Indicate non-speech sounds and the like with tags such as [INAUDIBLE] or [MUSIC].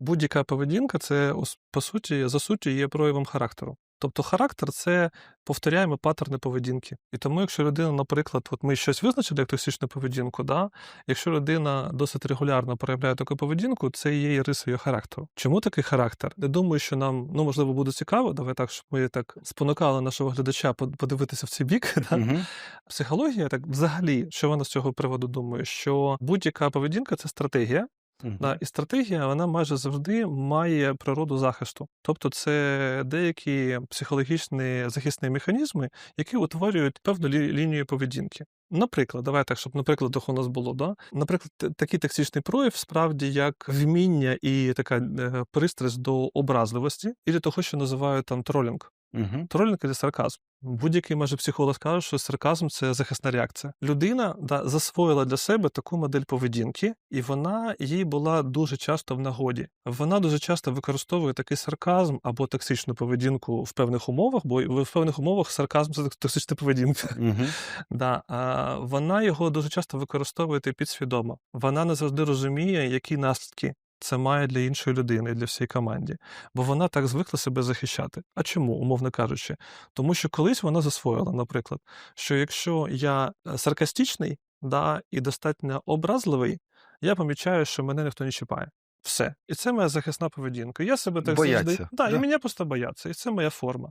Будь-яка поведінка це по суті, за суттю є проявом характеру. Тобто характер це повторяємо паттерни поведінки. І тому, якщо людина, наприклад, от ми щось визначили як токсичну поведінку, да? якщо людина досить регулярно проявляє таку поведінку, це є і рисою характеру. Чому такий характер? Я думаю, що нам ну можливо буде цікаво. Давай так, щоб ми так спонукали нашого глядача под- подивитися в цей бік. [LAUGHS] Да? Мгм. Психологія, так взагалі, що вона з цього приводу думає, що будь-яка поведінка це стратегія. Мгм. Да, і стратегія вона майже завжди має природу захисту. Тобто це деякі психологічні захисні механізми, які утворюють певну лі- лінію поведінки. Наприклад, давай так, щоб на прикладах у нас було. Да? Наприклад, такий токсичний прояв справді як вміння і така е, пристрасть до образливості, і до того, що називають там тролінг. Мгм. Тролінг це сарказм. Будь-який майже психолог скаже, що сарказм це захисна реакція. Людина да, засвоїла для себе таку модель поведінки, і вона їй була дуже часто в нагоді. Вона дуже часто використовує такий сарказм або токсичну поведінку в певних умовах, бо в певних умовах сарказм це токсична поведінка. Мгм. [LAUGHS] Да, а вона його дуже часто використовує підсвідомо. Вона не завжди розуміє, які наслідки це має для іншої людини, для всієї команді. Бо вона так звикла себе захищати. А чому, умовно кажучи? Тому що колись вона засвоїла, наприклад, що якщо я е, саркастичний да, і достатньо образливий, я помічаю, що мене ніхто не чіпає. Все. І це моя захисна поведінка. Я себе так завжди. Да, да? і мене просто бояться. І це моя форма.